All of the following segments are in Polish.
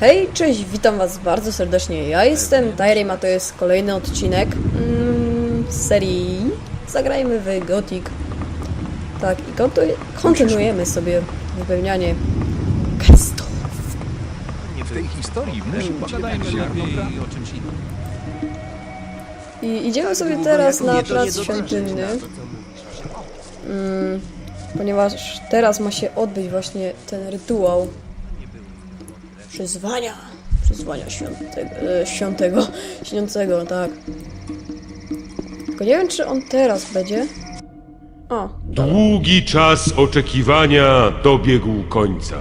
Hej, cześć, witam was bardzo serdecznie. Ja jestem Tyrem, a to jest kolejny odcinek mm, z serii Zagrajmy w Gothic. Tak, i kontu- kontynuujemy sobie wypełnianie questów. W tej historii musi pogadajmy lepiej o czymś innym. I idziemy sobie teraz na plac świątynny. Mm, ponieważ teraz ma się odbyć właśnie ten rytuał przyzwania. Przyzwania świątego, e, świątego, śniącego, tak. Tylko nie wiem, czy on teraz będzie. O, Długi czas oczekiwania dobiegł końca.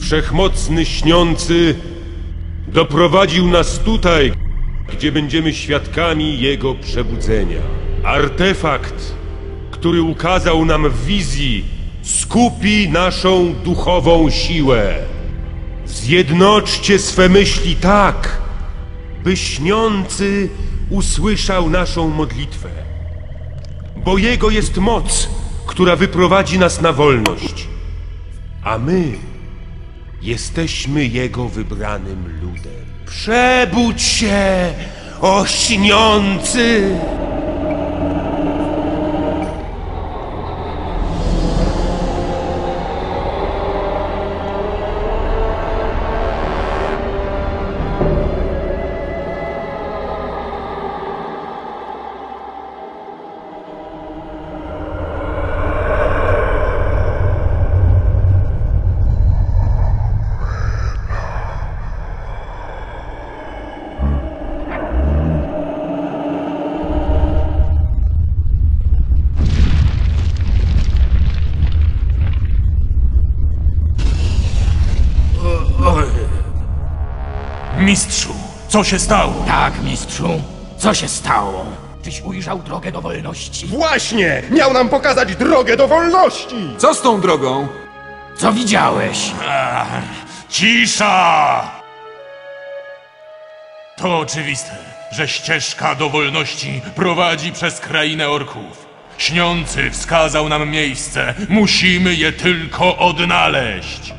Wszechmocny śniący doprowadził nas tutaj, gdzie będziemy świadkami jego przebudzenia. Artefakt, który ukazał nam w wizji, skupi naszą duchową siłę. Zjednoczcie swe myśli tak, by śniący usłyszał naszą modlitwę bo Jego jest moc, która wyprowadzi nas na wolność. A my jesteśmy Jego wybranym ludem. Przebudź się, o śniący! Co się stało? Tak, mistrzu. Co się stało? Czyś ujrzał drogę do wolności? Właśnie! Miał nam pokazać drogę do wolności! Co z tą drogą? Co widziałeś? Cisza! To oczywiste, że ścieżka do wolności prowadzi przez krainę orków. Śniący wskazał nam miejsce, musimy je tylko odnaleźć.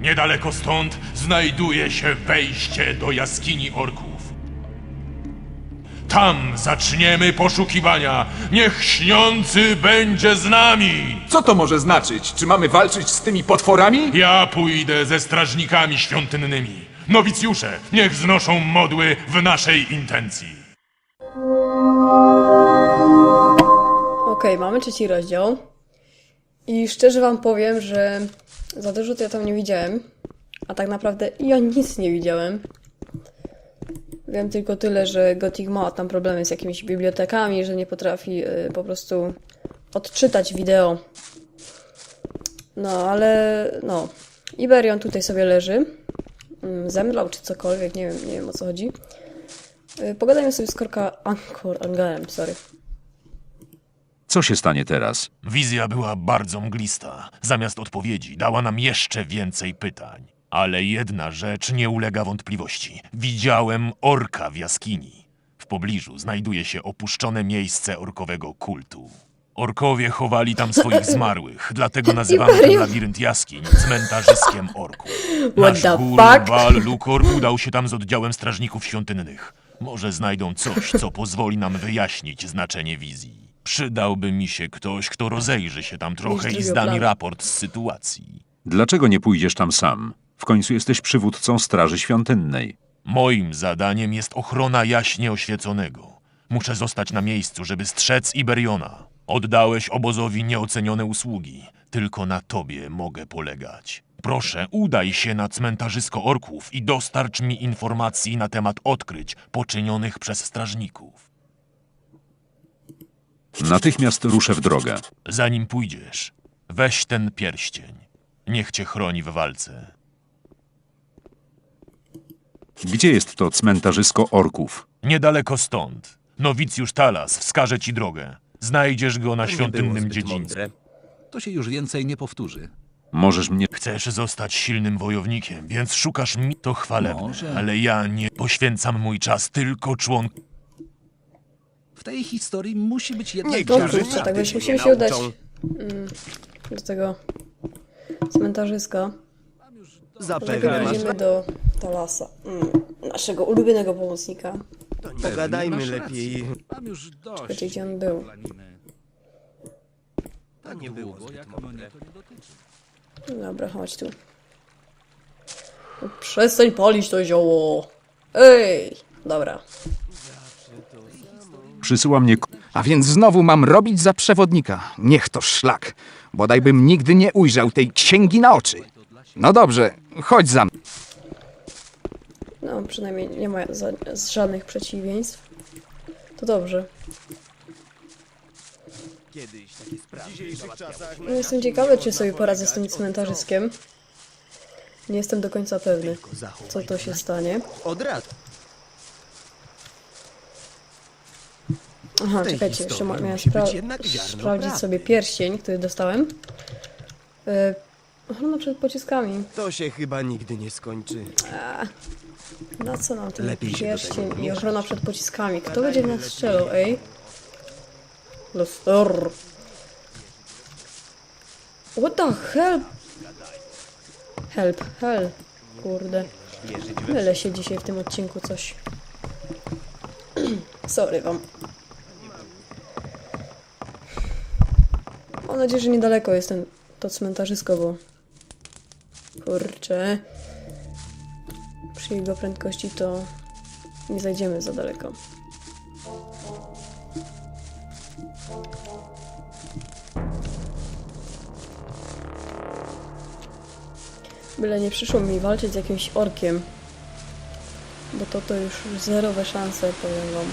Niedaleko stąd znajduje się wejście do jaskini orków. Tam zaczniemy poszukiwania. Niech śniący będzie z nami. Co to może znaczyć? Czy mamy walczyć z tymi potworami? Ja pójdę ze strażnikami świątynnymi. Nowicjusze, niech znoszą modły w naszej intencji. Okej, mamy trzeci rozdział. I szczerze wam powiem, że za dużo to ja tam nie widziałem. A tak naprawdę ja nic nie widziałem. Wiem tylko tyle, że Gothic ma tam problemy z jakimiś bibliotekami, że nie potrafi y, po prostu odczytać wideo. No, ale no. Iberion tutaj sobie leży. Mm, Zemdlał czy cokolwiek, nie wiem, nie wiem o co chodzi. Y, Pogadajmy sobie z Korka Angkor, Angarem, sorry. Co się stanie teraz? Wizja była bardzo mglista. Zamiast odpowiedzi dała nam jeszcze więcej pytań. Ale jedna rzecz nie ulega wątpliwości. Widziałem orka w jaskini. W pobliżu znajduje się opuszczone miejsce orkowego kultu. Orkowie chowali tam swoich zmarłych, dlatego nazywamy ten labirynt jaskiń cmentarzyskiem orków. Nasz the guru fuck? Bal Lukor udał się tam z oddziałem strażników świątynnych. Może znajdą coś, co pozwoli nam wyjaśnić znaczenie wizji. Przydałby mi się ktoś, kto rozejrzy się tam trochę i zda mi raport z sytuacji. Dlaczego nie pójdziesz tam sam? W końcu jesteś przywódcą Straży Świątynnej. Moim zadaniem jest ochrona jaśnie oświeconego. Muszę zostać na miejscu, żeby strzec Iberiona. Oddałeś obozowi nieocenione usługi. Tylko na tobie mogę polegać. Proszę, udaj się na cmentarzysko orków i dostarcz mi informacji na temat odkryć poczynionych przez strażników. Natychmiast ruszę w drogę. Zanim pójdziesz, weź ten pierścień. Niech cię chroni w walce. Gdzie jest to cmentarzysko orków? Niedaleko stąd. Nowicjusz Talas wskaże ci drogę. Znajdziesz go na Nie było świątynnym zbyt dziedzińcu. mądre. To się już więcej nie powtórzy. Możesz mnie... Chcesz zostać silnym wojownikiem, więc szukasz mi to chwalebne. Może. Ale ja nie poświęcam mój czas tylko członkom. W tej historii musi być jedna No księżyca. kurczę, tak więc musimy się udać mm, do tego cmentarzyska. Zapewne masz... idziemy do Talasa, mm, naszego ulubionego pomocnika. Pogadajmy lepiej. Mam już dość. Wiecie, gdzie on był. To nie było Bo zbyt jak mądre. mnie to nie dotyczy. Dobra, chodź tu. No, Przestań palić to zioło! Ej! Dobra. Przysyła mnie k- A więc znowu mam robić za przewodnika. Niech to szlak. Bodaj bym nigdy nie ujrzał tej księgi na oczy. No dobrze, chodź za mną. No, przynajmniej nie ma za, z żadnych przeciwieństw. To dobrze. No, jestem ciekawy, czy sobie poradzę z tym cmentarzyskiem. Nie jestem do końca pewny, co to się stanie. Od razu. Aha, czekajcie, jeszcze ma- miałem musi być spra- jednak ziarno sprawdzić prawdy. sobie pierścień, który dostałem. Yy, ochrona przed pociskami. To się chyba nigdy nie skończy. Na co nam ten Lepiej się do tego pierścień nie i ochrona przed pociskami? Kto będzie w nas strzelał, ej? Lester. What the hell? Help, hell. Kurde. Mylę się dzisiaj w tym odcinku coś. Sorry wam. Mam nadzieję, że niedaleko jest ten, to cmentarzysko, bo... Kurczę. Przy jego prędkości to nie zajdziemy za daleko. Byle nie przyszło mi walczyć z jakimś orkiem. Bo to to już zerowe szanse, powiem wam.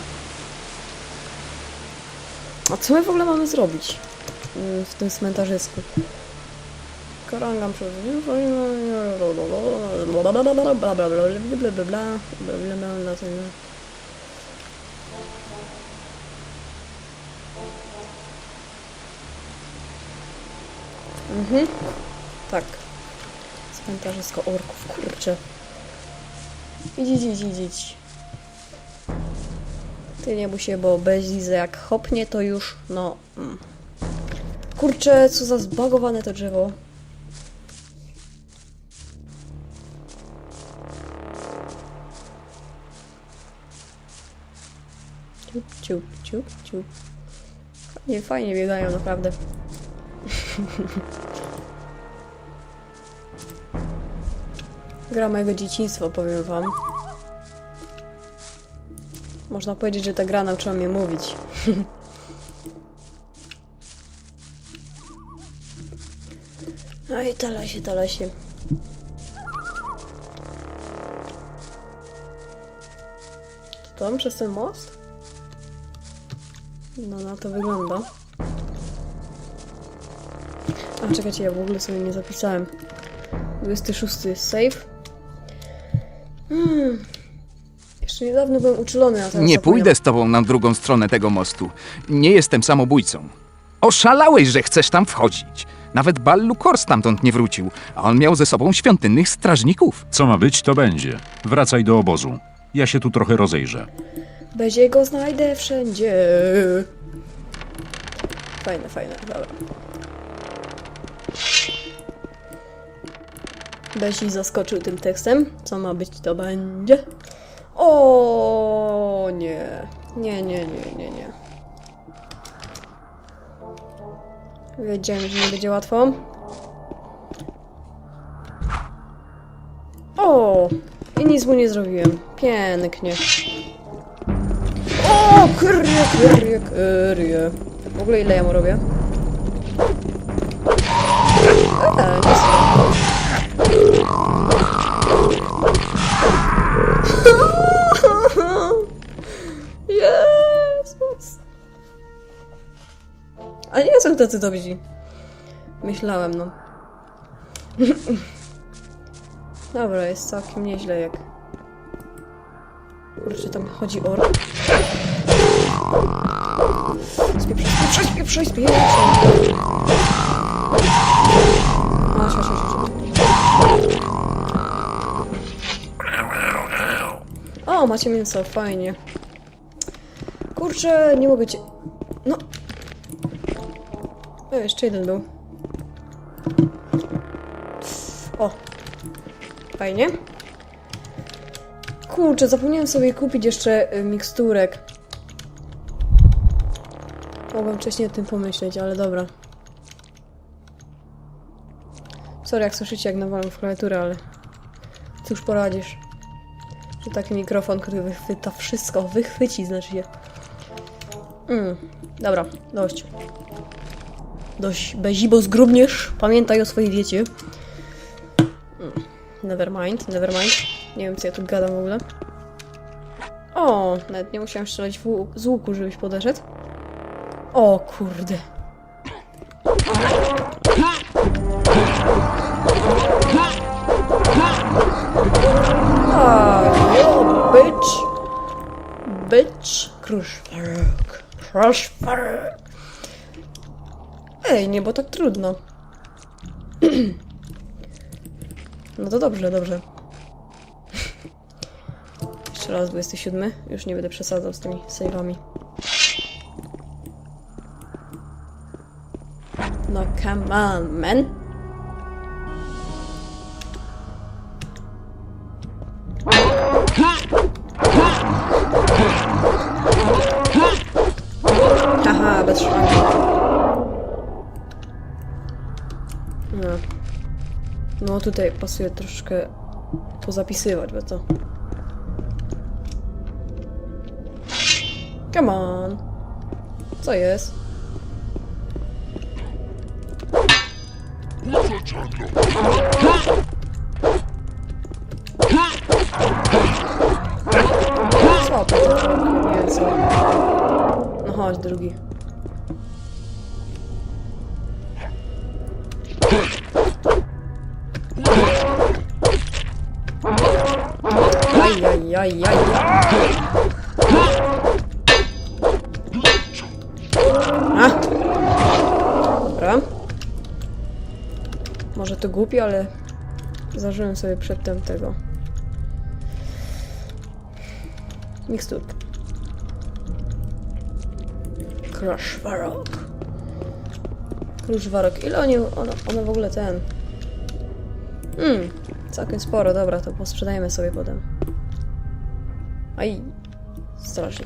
A co my w ogóle mamy zrobić w tym cmentarzysku? Korangam przez... Mhm. Tak. Cmentarzysko orków, kurczę. Idź, idź, idź, idź. Ty nie bój się, bo bez Lizy jak hopnie, to już, no... Mm. Kurczę, co za zbagowane to drzewo. Ciup, ciup, ciup, ciup. Nie, fajnie biegają, naprawdę. Gra mojego dzieciństwa, powiem wam. Można powiedzieć, że ta gra nauczyła mnie mówić. I tala się, tala się. To tam przez ten most? No na to wygląda. A czekajcie, ja w ogóle sobie nie zapisałem. 26 jest save. Hmm. Jeszcze niedawno byłem uczulony, a teraz Nie pójdę z tobą na drugą stronę tego mostu. Nie jestem samobójcą. Oszalałeś, że chcesz tam wchodzić. Nawet Ballu Kor stamtąd nie wrócił, a on miał ze sobą świątynnych strażników. Co ma być, to będzie. Wracaj do obozu. Ja się tu trochę rozejrzę. Będzie go znajdę wszędzie. Fajne, fajne, dobra. Bezi zaskoczył tym tekstem. Co ma być, to będzie. O nie. Nie, nie, nie, nie, nie. Wiedziałem, że nie będzie łatwo. O! I nic mu nie zrobiłem. Pięknie. O, kyrie, kyrie, kyrie. W ogóle ile ja mu robię? A nie są tacy dobrzy. Myślałem, no. Dobra, jest całkiem nieźle jak... Kurczę, tam chodzi o... Spieprzaj, spieprzaj, spieprzaj, spieprzaj! O, macie mięso, fajnie. Kurczę, nie mogę cię... jeszcze jeden był. O. Fajnie. Kurczę, zapomniałem sobie kupić jeszcze y, miksturek. Mogłem wcześniej o tym pomyśleć, ale dobra. Sorry, jak słyszycie, jak nawalam w klawiaturę, ale cóż poradzisz. To taki mikrofon, który wychwyta wszystko. Wychwyci, znaczy się. Mm, dobra, dość. Dość bezibo zgrubniesz. Pamiętaj o swojej diecie. Mm, never mind, never mind. Nie wiem, co ja tu gadam w ogóle. O, nawet nie musiałem strzelać z łuku, żebyś podeszedł. O kurde. Yo, bitch. Bitch. Kruszwarek. Kruszwarek. Ej, nie, bo tak trudno. No to dobrze, dobrze. Jeszcze raz 27. Już nie będę przesadzał z tymi save'ami. No come on, man. Haha, bez szwanku. No. No tutaj pasuje troszkę pozapisywać, bo to... Come on. Co jest? Co to Nie co. No chodź, drugi. Aj, aj, aj, aj. A! Dobra. Może to głupie, ale zażyłem sobie przedtem tego. Miksturkę. Kruszwarok. Kruszwarok. Ile oni, one, one w ogóle ten... Hmm, całkiem sporo, dobra, to posprzedajemy sobie potem. Aj, strasznie.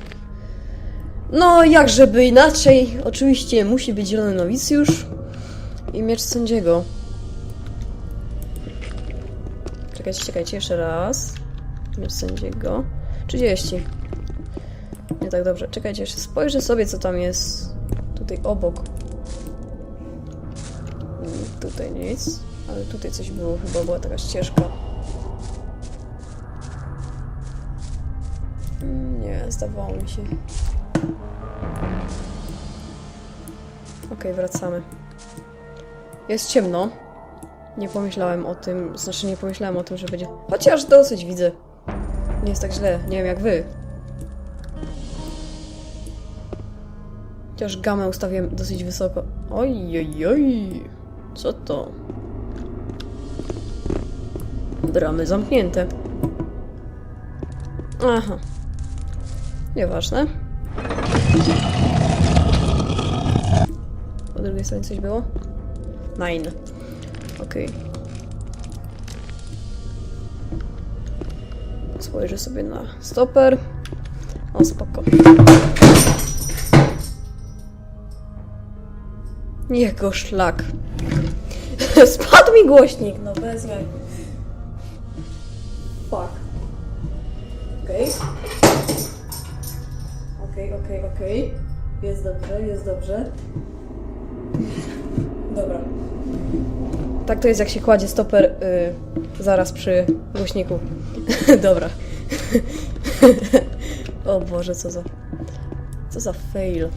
No, jak żeby inaczej, oczywiście musi być zielony nowicjusz i miecz sędziego. Czekajcie, czekajcie, jeszcze raz. Miecz sędziego. 30. Nie tak dobrze. Czekajcie, jeszcze spojrzę sobie, co tam jest tutaj obok. Mm, Tutaj nic, ale tutaj coś było, chyba była taka ścieżka. Nie, zdawało mi się. Okej, wracamy. Jest ciemno. Nie pomyślałem o tym, znaczy nie pomyślałem o tym, że będzie... Chociaż dosyć widzę. Nie jest tak źle, nie wiem jak wy. Chociaż gamę ustawiłem dosyć wysoko. Oj, oj, oj. Co to? Bramy zamknięte. Aha. Nieważne. Po drugiej stronie coś było? Nine. Okej. Spojrzę sobie na stoper. O, spoko. Jego szlak. Spadł mi głośnik, no bez jaj. Fuck. Okej. Okej, okej, okej. Jest dobrze, jest dobrze. Dobra. Tak to jest, jak się kładzie stoper y, zaraz przy głośniku. Dobra. o Boże, co za... Co za fail.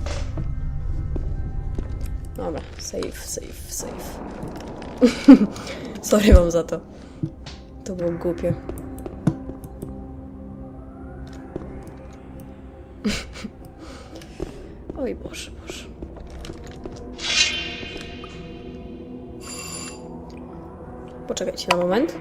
Dobra, save, save, save. Sorry wam za to. To było głupie. Oj Boże, Boże. Poczekajcie na moment.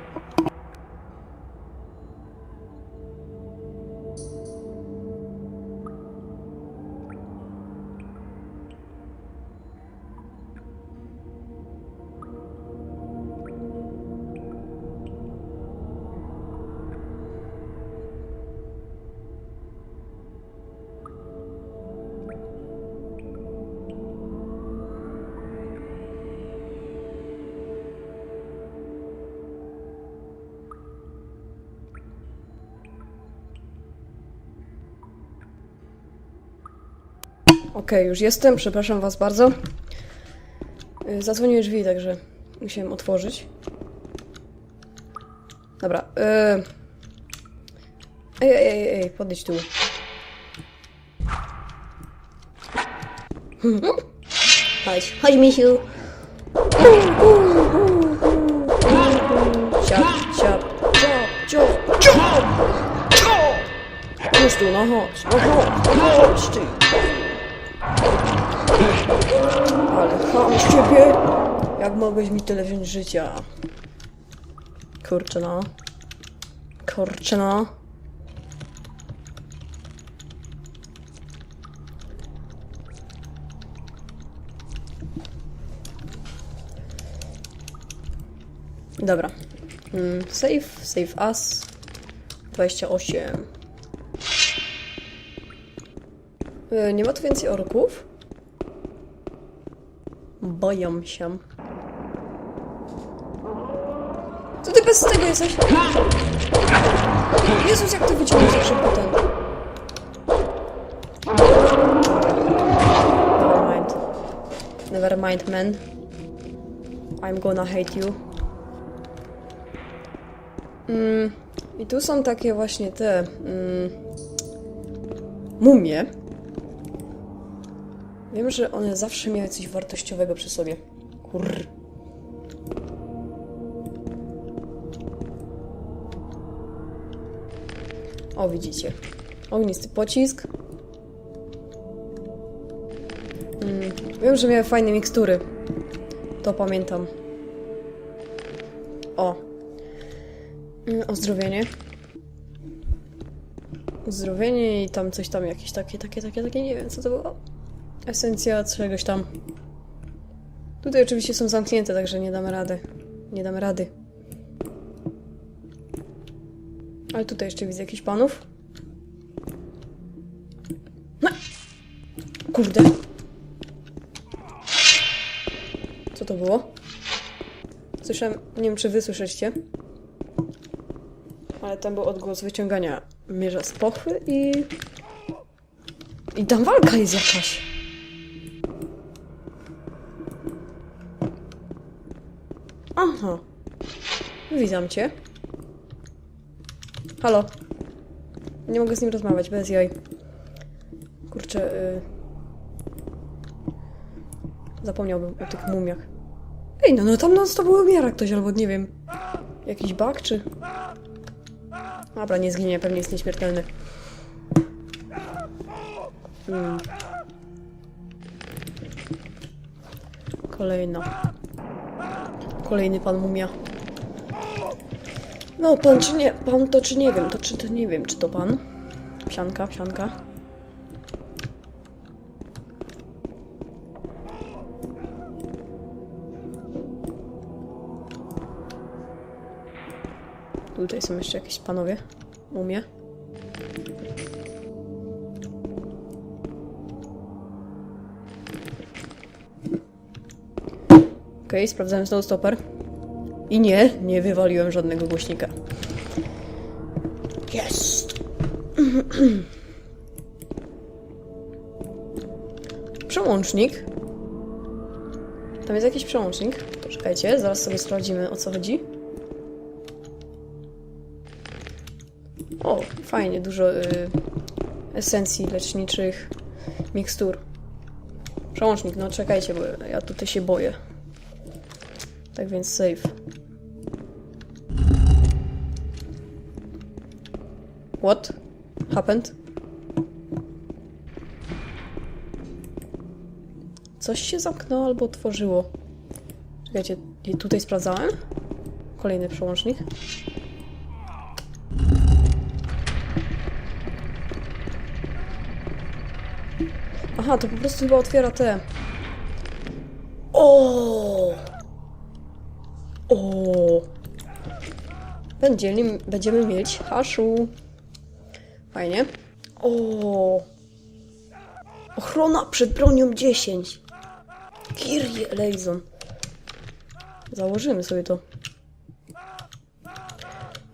Okej, już jestem, przepraszam was bardzo. Y, Zadzwoniły drzwi, także musiałem otworzyć. Dobra. y. Ej, ej, ej, ej, podejdź tu. Chodź, chodź misiu. Siap, siap, ciop, ciop, ciop. Już tu, no chodź, no chodź, chodź ty. Ale ham z ciebie! Jak mogłeś mi tyle wziąć życia? Kurczę no. Kurczę no. Dobra. Mm, save, save us. 28. Y, Nie ma tu więcej orków? Boję się. Co ty bez tego jesteś? Jezus, jak ty wyciągnąłeś tak szybko ten... Never mind. Never mind, man. I'm gonna hate you. Mm, I tu są takie właśnie te... Mm, mumie. Wiem, że one zawsze miały coś wartościowego przy sobie. Kurr. O, widzicie. Ognisty pocisk. Mm, wiem, że miały fajne mikstury. To pamiętam. O. Mm, Ozdrowienie. Uzdrowienie i tam coś tam jakieś takie, takie, takie, takie, nie wiem co to było. Esencja czegoś tam. Tutaj oczywiście są zamknięte, także nie damy rady. Nie damy rady. Ale tutaj jeszcze widzę jakichś panów. No. Kurde. Co to było? Słyszałem, nie wiem czy wy słyszeliście, ale tam był odgłos wyciągania mierza z pochwy i... I tam walka jest jakaś. Aha. Witam cię. Halo. Nie mogę z nim rozmawiać, bez jaj. Kurczę, y... Zapomniałbym o tych mumiach. Ej, no, no tam non stop umiera ktoś, albo nie wiem. Jakiś bug, czy... Dobra, nie zginie, pewnie jest nieśmiertelny. Hmm. Kolejna. Kolejny pan mumia. No, pan czy nie, pan to czy nie wiem, to czy to nie wiem, czy to pan. Psianka, psianka. Tutaj są jeszcze jakieś panowie. Mumie. Okej, sprawdzałem znowu stoper. I nie, nie wywaliłem żadnego głośnika. Jest! Przełącznik. Tam jest jakiś przełącznik. Poczekajcie, zaraz sobie sprawdzimy o co chodzi. O, fajnie, dużo y, esencji leczniczych, mikstur. Przełącznik, no czekajcie, bo ja tutaj się boję. Tak więc save. What happened? Coś się zamknęło albo otworzyło. Czekajcie, tutaj sprawdzałem. Kolejny przełącznik. Aha, to po prostu chyba otwiera te. O! Będziemy, będziemy mieć haszu. Fajnie. O! Ochrona przed bronią 10. Kyrie eleison. Założymy sobie to.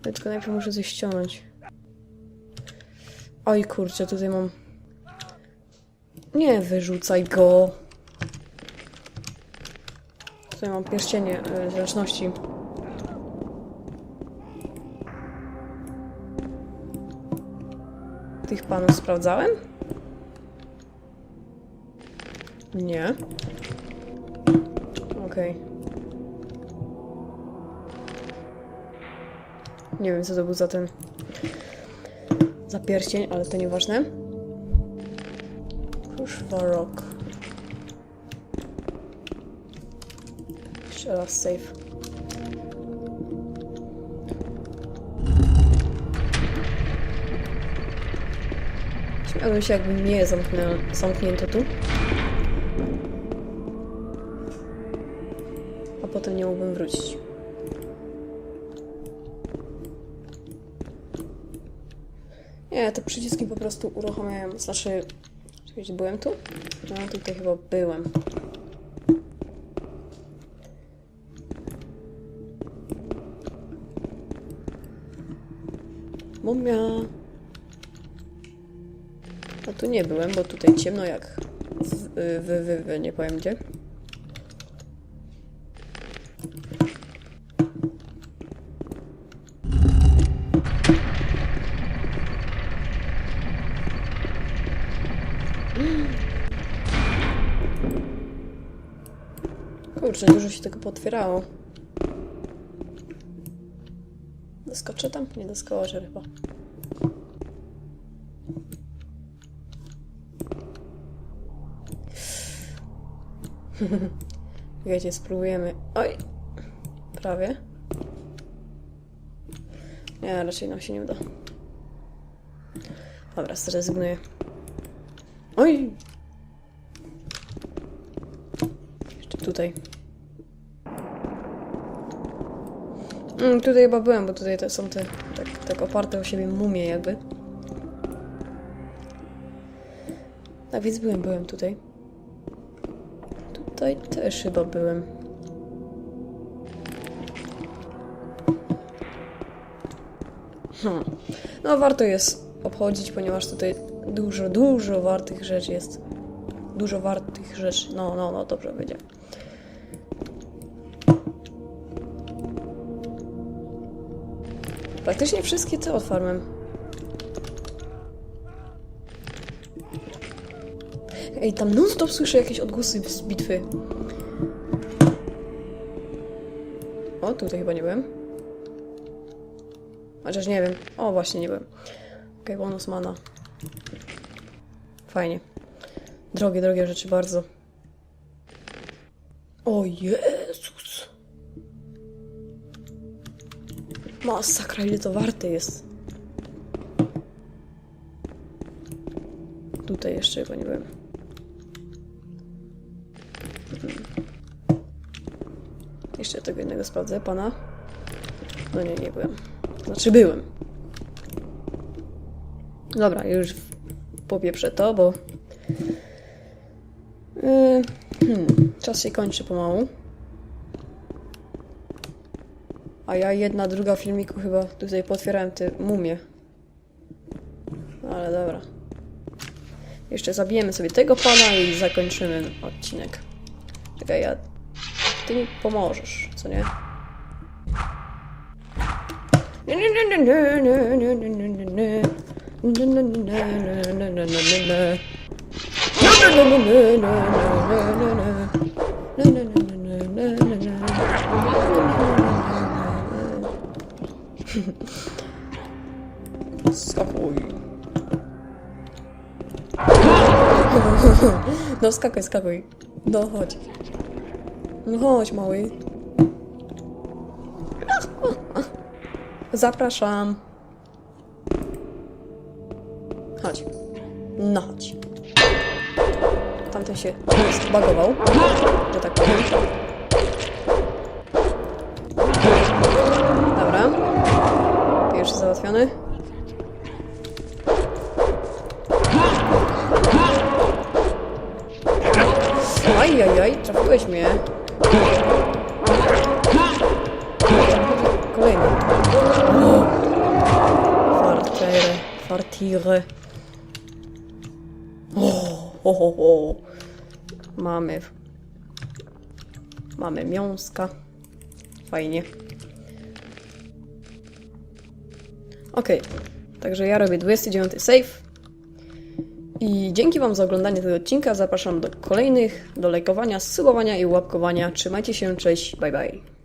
Ja tylko najpierw muszę coś ściągnąć. Oj kurczę, tutaj mam Nie wyrzucaj go. Tutaj mam pierścienie y, zręczności. Panów sprawdzałem? Nie. Okej. Nie wiem, co to był za ten... za pierścień, ale to nieważne. Kuszwarok. Jeszcze raz save. Śmiałbym się, jakby mnie zamknę, zamknięto tu. A potem nie mógłbym wrócić. Nie, te przyciski po prostu uruchamiałem. Znaczy, czekajcie, byłem tu? No, tutaj chyba byłem. Mumia. Tu nie byłem, bo tutaj ciemno jak w, w, w, w nie powiem gdzie. Kurczę, dużo się tego potwierało. Doskoczę tam? Nie doskoczę chyba. Wiecie, spróbujemy. Oj! Prawie. Nie, raczej nam się nie uda. Dobra, zrezygnuję. Oj! Jeszcze tutaj. Mm, tutaj chyba byłem, bo tutaj te są te tak, tak oparte o siebie mumie jakby. A więc byłem, byłem tutaj. Tutaj też chyba byłem. Hmm. No warto jest obchodzić, ponieważ tutaj dużo, dużo wartych rzeczy jest. Dużo wartych rzeczy. No, no, no, dobrze powiedziałem. Praktycznie wszystkie te otwarłem. Ej, tam non stop słyszę jakieś odgłosy z bitwy. O, tutaj chyba nie byłem. Chociaż nie wiem. O, właśnie nie byłem. Okej, okay, bonus mana. Fajnie. Drogie, drogie rzeczy bardzo. O Jezus! Masakra, ile to warte jest. Tutaj jeszcze chyba nie byłem. Jeszcze tego jednego sprawdzę, pana. No nie, nie byłem. Znaczy byłem. Dobra, już popieprzę to, bo... Yy, hmm, czas się kończy pomału. A ja jedna, druga filmiku chyba tutaj potwierałem te mumie. Ale dobra. Jeszcze zabijemy sobie tego pana i zakończymy odcinek. Czekaj, ja ty mi pomożesz, co nie? Skakuj. No skakuj, skakuj. No chodź. No chodź, mały. Zapraszam. Chodź. No chodź. Tamten się zbagował, że tak powiem. Dobra. Pierwszy załatwiony. Fartere, fartire. O, ho, ho. Mamy. Mamy miąska. Fajnie. Okej, także ja robię 29 save. I dzięki Wam za oglądanie tego odcinka. Zapraszam do kolejnych, do lajkowania, subowania i łapkowania. Trzymajcie się, cześć, bye bye.